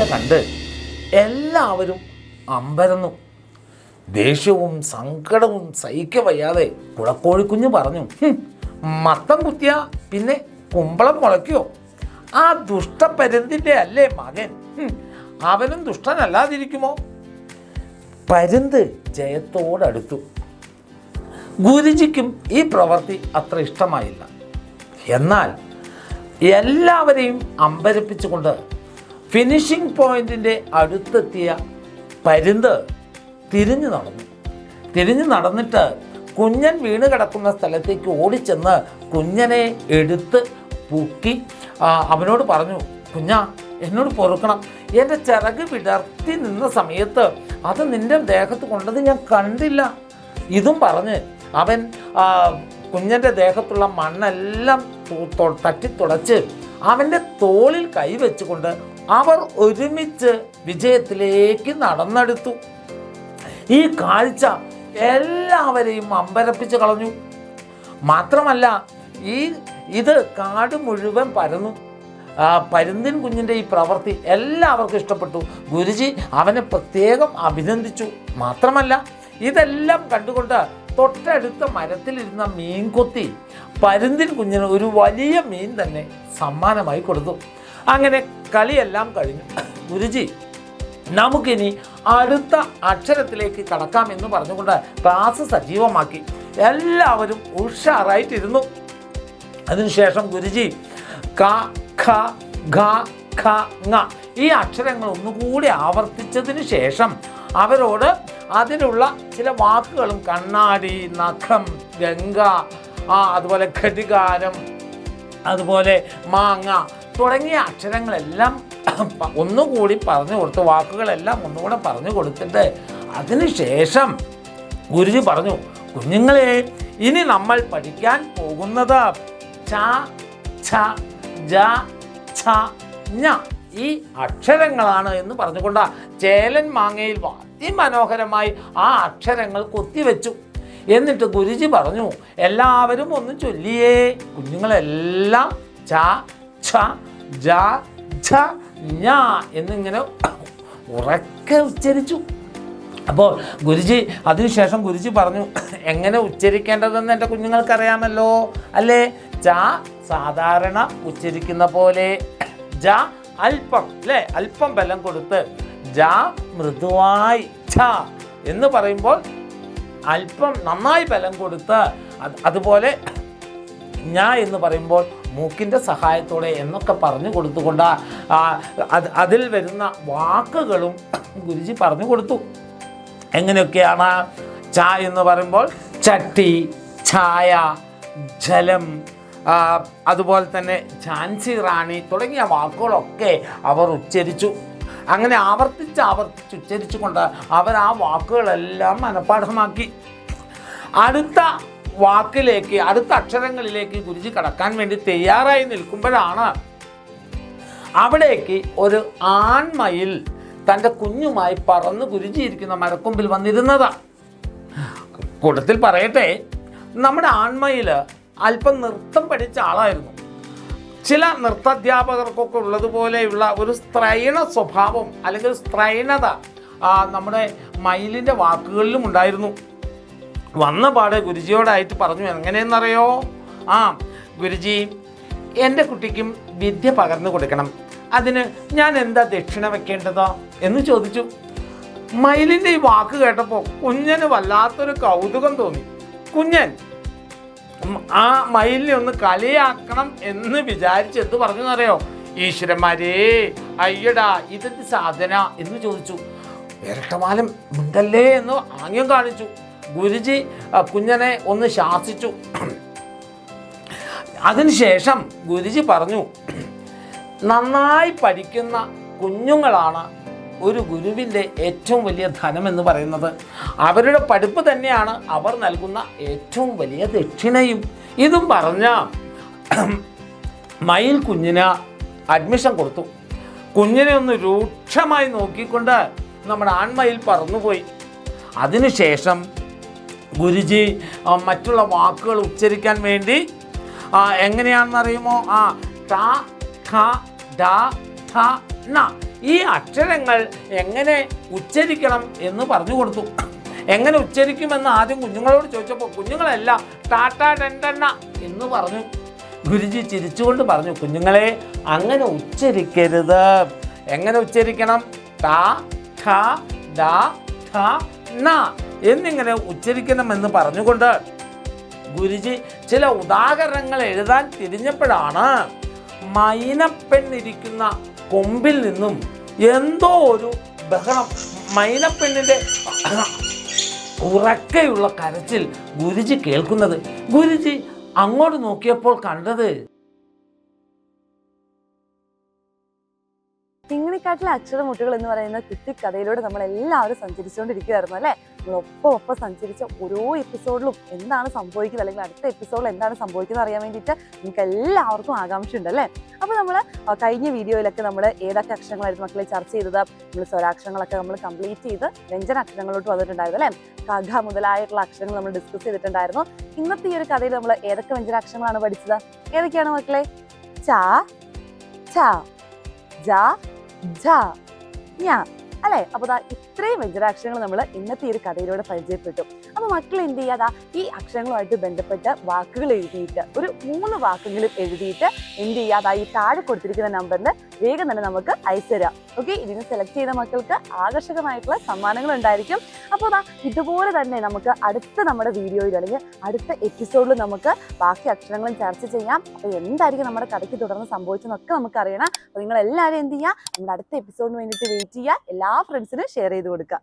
കണ്ട് എല്ലാവരും അമ്പരന്നു. ദേഷ്യവും സങ്കടവും സഹിക്ക വയ്യാതെ കുളക്കോഴിക്കുഞ്ഞ് പറഞ്ഞു "ഹും, മത്തം കുത്തിയ പിന്നെ കുമ്പളം മുളയ്ക്കോ? ആ ദുഷ്ടപരുന്തിന്റെ അല്ലേ മകൻ? അവനും ദുഷ്ടനല്ലാതിരിക്കുമോ? പരുന്ത് ജയത്തോടടുത്തു ഗുരുജിക്കും ഈ പ്രവൃത്തി അത്ര ഇഷ്ടമായില്ല. എന്നാൽ എല്ലാവരെയും അമ്പരപ്പിച്ചുകൊണ്ട് ഫിനിഷിംഗ് പോയിന്റിന്റെ അടുത്തെത്തിയ പരുന്ത് തിരിഞ്ഞു നടന്നു. തിരിഞ്ഞു നടന്നിട്ട് കുഞ്ഞൻ വീണ് കിടക്കുന്ന സ്ഥലത്തേക്ക് ഓടിച്ചെന്ന് കുഞ്ഞനെ എടുത്ത് പൂക്കി അവനോട് പറഞ്ഞു കുഞ്ഞ എന്നോട് പൊറുക്കണം. എന്റെ ചിറക് വിടർത്തി നിന്ന സമയത്ത് അത് നിന്റെ ദേഹത്ത് കൊണ്ടത് ഞാൻ കണ്ടില്ല. ഇതും പറഞ്ഞ് അവൻ കുഞ്ഞന്റെ ദേഹത്തുള്ള മണ്ണെല്ലാം തട്ടി തുടച്ച് അവന്റെ തോളിൽ കൈവച്ചുകൊണ്ട് അവർ ഒരുമിച്ച് വിജയത്തിലേക്ക് നടന്നെടുത്തു. ഈ കാഴ്ച എല്ലാവരെയും അമ്പരപ്പിച്ച് കളഞ്ഞു. മാത്രമല്ല ഈ ഇത് കാട് മുഴുവൻ പരന്നു. പരുന്തിൻ കുഞ്ഞിന്റെ ഈ പ്രവൃത്തി എല്ലാവർക്കും ഇഷ്ടപ്പെട്ടു. ഗുരുജി അവനെ പ്രത്യേകം അഭിനന്ദിച്ചു. മാത്രമല്ല ഇതെല്ലാം കണ്ടുകൊണ്ട് തൊട്ടടുത്ത മരത്തിലിരുന്ന മീൻകൊത്തി പരുന്തിൻ കുഞ്ഞിന് ഒരു വലിയ മീൻ തന്നെ സമ്മാനമായി കൊടുത്തു. അങ്ങനെ കളിയെല്ലാം കഴിഞ്ഞു. ഗുരുജി നമുക്കിനി അടുത്ത അക്ഷരത്തിലേക്ക് കടക്കാം എന്ന് പറഞ്ഞുകൊണ്ട് ക്ലാസ് സജീവമാക്കി. എല്ലാവരും ഉഷാറായിട്ടിരുന്നു. അതിനുശേഷം ഗുരുജി ക ഖ ഖ ഖ ങ ഈ അക്ഷരങ്ങൾ ഒന്നുകൂടി ആവർത്തിച്ചതിന് ശേഷം അവരോട് അതിനുള്ള ചില വാക്കുകളും കണ്ണാടി നഖം ഗംഗ ആ അതുപോലെ ഘടികാരം അതുപോലെ മാങ്ങ തുടങ്ങിയ അക്ഷരങ്ങളെല്ലാം ഒന്നുകൂടി പറഞ്ഞു കൊടുത്ത് വാക്കുകളെല്ലാം ഒന്നുകൂടെ പറഞ്ഞു കൊടുത്തിട്ട് അതിനുശേഷം ഗുരുജി പറഞ്ഞു കുഞ്ഞുങ്ങളെ ഇനി നമ്മൾ പഠിക്കാൻ പോകുന്നത് ച ഛ ജ ഛ ഞ ഈ അക്ഷരങ്ങളാണ് എന്ന് പറഞ്ഞുകൊണ്ട് ചേലൻ മാങ്ങയിൽ അതിമനോഹരമായി ആ അക്ഷരങ്ങൾ കൊത്തിവെച്ചു. എന്നിട്ട് ഗുരുജി പറഞ്ഞു എല്ലാവരും ഒന്ന് ചൊല്ലിയേ കുഞ്ഞുങ്ങളെല്ലാം ച ഛ ജ ഛ ഞ എന്നിങ്ങനെ ഉറക്കെ ഉച്ചരിച്ചു. അപ്പോൾ ഗുരുജി അതിനുശേഷം ഗുരുജി പറഞ്ഞു എങ്ങനെ ഉച്ചരിക്കേണ്ടതെന്ന് എന്റെ കുഞ്ഞുങ്ങൾക്കറിയാമല്ലോ? അല്ലേ? ച സാധാരണ ഉച്ചരിക്കുന്ന പോലെ. ജ അല്പം അല്ലേ? അല്പം ബലം കൊടുത്ത് ജ മൃദുവായി ഛ എന്ന് പറയുമ്പോൾ അല്പം നന്നായി ബലം കൊടുത്ത് അതുപോലെ ഞാ എന്ന് പറയുമ്പോൾ മൂക്കിന്റെ സഹായത്തോടെ എന്നൊക്കെ പറഞ്ഞു കൊടുത്തുകൊണ്ട് അതിൽ വരുന്ന വാക്കുകളും ഗുരുജി പറഞ്ഞു കൊടുത്തു. എങ്ങനെയൊക്കെയാണ്? ച എന്ന് പറയുമ്പോൾ ചട്ടി ഛായ ജലം അതുപോലെ തന്നെ ഝാൻസി റാണി തുടങ്ങിയ വാക്കുകളൊക്കെ അവർ ഉച്ചരിച്ചു. അങ്ങനെ ആവർത്തിച്ച് ആവർത്തിച്ച് ഉച്ചരിച്ചുകൊണ്ട് അവർ ആ വാക്കുകളെല്ലാം മനഃപ്പാഠമാക്കി അടുത്ത വാക്കിലേക്ക് അടുത്ത അക്ഷരങ്ങളിലേക്ക് ഗുരുജി കടക്കാൻ വേണ്ടി തയ്യാറായി നിൽക്കുമ്പോഴാണ് അവിടേക്ക് ഒരു ആൺമയിൽ തന്റെ കുഞ്ഞുമായി പറന്ന് ഗുരുജി ഇരിക്കുന്ന മരക്കൊമ്പിൽ വന്നിരുന്നതാണ് കൂട്ടത്തിൽ പറയട്ടെ നമ്മുടെ ആൺമയിൽ അല്പം നൃത്തം പഠിച്ച ആളായിരുന്നു. ചില നൃത്താധ്യാപകർക്കൊക്കെ ഉള്ളതുപോലെയുള്ള ഒരു സ്ത്രൈണ സ്വഭാവം അല്ലെങ്കിൽ സ്ത്രൈണത നമ്മുടെ മയിലിന്റെ വാക്കുകളിലും ഉണ്ടായിരുന്നു. വന്ന പാടെ ഗുരുജിയോടായിട്ട് പറഞ്ഞു എങ്ങനെയെന്നറിയോ? ആ ഗുരുജി എന്റെ കുട്ടിക്കും വിദ്യ പകർന്നു കൊടുക്കണം. അതിന് ഞാൻ എന്താ ദക്ഷിണ വെക്കേണ്ടതോ? എന്ന് ചോദിച്ചു. മയിലിന്റെ ഈ വാക്ക് കേട്ടപ്പോൾ കുഞ്ഞന് വല്ലാത്തൊരു കൗതുകം തോന്നി. കുഞ്ഞൻ ആ മയിലിനെ ഒന്ന് കളിയാക്കണം എന്ന് വിചാരിച്ച് എന്ത് പറഞ്ഞു എന്നറിയോ ഈശ്വരന്മാരേ അയ്യടാ ഇതെന്ത് സാധന? എന്ന് ചോദിച്ചു. ഇരട്ടമാലം ഉണ്ടല്ലേ? എന്ന് ആംഗ്യം കാണിച്ചു. ഗുരുജി കുഞ്ഞനെ ഒന്ന് ശാസിച്ചു. അതിനുശേഷം ഗുരുജി പറഞ്ഞു നന്നായി പഠിക്കുന്ന കുഞ്ഞുങ്ങളാണ് ഒരു ഗുരുവിന്റെ ഏറ്റവും വലിയ ധനം എന്ന് പറയുന്നത്. അവരുടെ പഠിപ്പ് തന്നെയാണ് അവർ നൽകുന്ന ഏറ്റവും വലിയ ദക്ഷിണയും. ഇതും പറഞ്ഞ മയിൽ കുഞ്ഞിന് അഡ്മിഷൻ കൊടുത്തു. കുഞ്ഞിനെ ഒന്ന് രൂക്ഷമായി നോക്കിക്കൊണ്ട് നമ്മുടെ ആൺമയിൽ പറന്നുപോയി. അതിനുശേഷം ഗുരുജി മറ്റുള്ള വാക്കുകൾ ഉച്ചരിക്കാൻ വേണ്ടി എങ്ങനെയാണെന്നറിയുമോ? ആ ട ഖ ഡ ന ഈ അക്ഷരങ്ങൾ എങ്ങനെ ഉച്ചരിക്കണം എന്ന് പറഞ്ഞു കൊടുത്തു. എങ്ങനെ ഉച്ചരിക്കുമെന്ന് ആദ്യം കുഞ്ഞുങ്ങളോട് ചോദിച്ചപ്പോൾ കുഞ്ഞുങ്ങളെല്ലാം ടാറ്റ ടെണ്ടെണ്ണ എന്ന് പറഞ്ഞു. ഗുരുജി ചിരിച്ചുകൊണ്ട് പറഞ്ഞു കുഞ്ഞുങ്ങളെ അങ്ങനെ ഉച്ചരിക്കരുത്. എങ്ങനെ ഉച്ചരിക്കണം? ടാ ഠ ഡ ഠ ന എന്നിങ്ങനെ ഉച്ചരിക്കണമെന്ന് പറഞ്ഞുകൊണ്ട് ഗുരുജി ചില ഉദാഹരണങ്ങൾ എഴുതാൻ തിരിഞ്ഞപ്പോഴാണ് മൈനപ്പെണ്ണിരിക്കുന്ന കൊമ്പിൽ നിന്നും എന്തോ ഒരു ബഹളം മൈനപ്പെണ്ണിന്റെ ഉറക്കെയുള്ള കരച്ചിൽ ഗുരുജി കേൾക്കുന്നത്. ഗുരുജി അങ്ങോട്ട് നോക്കിയപ്പോൾ കണ്ടത് കിങ്ങിണിക്കാട്ടിലെ അക്ഷരമുട്ടുകൾ എന്ന് പറയുന്ന കുട്ടിക്കഥയിലൂടെ നമ്മൾ എല്ലാവരും സഞ്ചരിച്ചുകൊണ്ടിരിക്കുകയായിരുന്നു അല്ലേ? ഒപ്പം ഒപ്പം സഞ്ചരിച്ച ഓരോ എപ്പിസോഡിലും എന്താണ് സംഭവിക്കുന്നത്? അല്ലെങ്കിൽ അടുത്ത എപ്പിസോഡിൽ എന്താണ് സംഭവിക്കുന്നത് അറിയാൻ വേണ്ടിയിട്ട് നിങ്ങൾക്ക് എല്ലാവർക്കും ആകാംക്ഷയുണ്ട് അല്ലേ? അപ്പോൾ നമ്മൾ കഴിഞ്ഞ വീഡിയോയിലൊക്കെ നമ്മൾ ഏതൊക്കെ അക്ഷരങ്ങളായിരുന്നു മക്കളെ ചർച്ച ചെയ്തത്? നമ്മൾ സ്വരാക്ഷരങ്ങളൊക്കെ നമ്മൾ കംപ്ലീറ്റ് ചെയ്ത് വ്യഞ്ജന അക്ഷരങ്ങളോട്ട് വന്നിട്ടുണ്ടായിരുന്നു അല്ലേ? കഥ മുതലായിട്ടുള്ള അക്ഷരങ്ങൾ നമ്മൾ ഡിസ്കസ് ചെയ്തിട്ടുണ്ടായിരുന്നു. ഇന്നത്തെ ഈ ഒരു കഥയിൽ നമ്മൾ ഏതൊക്കെ വ്യഞ്ജനാക്ഷരങ്ങളാണ് പഠിച്ചത്? ഏതൊക്കെയാണ് മക്കളെ? ച ച ജ ജ ഞ. അല്ലെ? അപ്പൊ ദാ ഇത്രയും വ്യഞ്ജനാക്ഷരങ്ങൾ നമ്മൾ ഇന്നത്തെ ഈ ഒരു കഥയിലൂടെ പരിചയപ്പെട്ടു. അപ്പൊ മക്കൾ എന്ത് ചെയ്യാതാ ഈ അക്ഷരങ്ങളുമായിട്ട് ബന്ധപ്പെട്ട വാക്കുകൾ എഴുതിയിട്ട് ഒരു മൂന്ന് വാക്കെങ്കിലും എഴുതിയിട്ട് എന്ത് ചെയ്യാതാ ഈ താഴെ കൊടുത്തിരിക്കുന്ന നമ്പറിന് വേഗം തന്നെ നമുക്ക് അയച്ചു തരാം. ഓക്കെ? ഇതിന് സെലക്ട് ചെയ്ത മക്കൾക്ക് ആകർഷകമായിട്ടുള്ള സമ്മാനങ്ങൾ ഉണ്ടായിരിക്കും. അപ്പോൾ ദാ ഇതുപോലെ തന്നെ നമുക്ക് അടുത്ത നമ്മുടെ വീഡിയോയിൽ അല്ലെങ്കിൽ അടുത്ത എപ്പിസോഡിൽ നമുക്ക് ബാക്കി അക്ഷരങ്ങളും ചർച്ച ചെയ്യാം. അപ്പോൾ എന്തായിരിക്കും നമ്മുടെ കഥയ്ക്ക് തുടർന്ന് സംഭവിച്ചെന്നൊക്കെ നമുക്ക് അറിയണം. അപ്പോൾ നിങ്ങൾ എല്ലാവരും എന്ത് ചെയ്യുക നമ്മുടെ അടുത്ത എപ്പിസോഡിന് വേണ്ടിയിട്ട് വെയിറ്റ് ചെയ്യുക. എല്ലാ ഫ്രണ്ട്സിനും ഷെയർ ചെയ്ത് കൊടുക്കുക.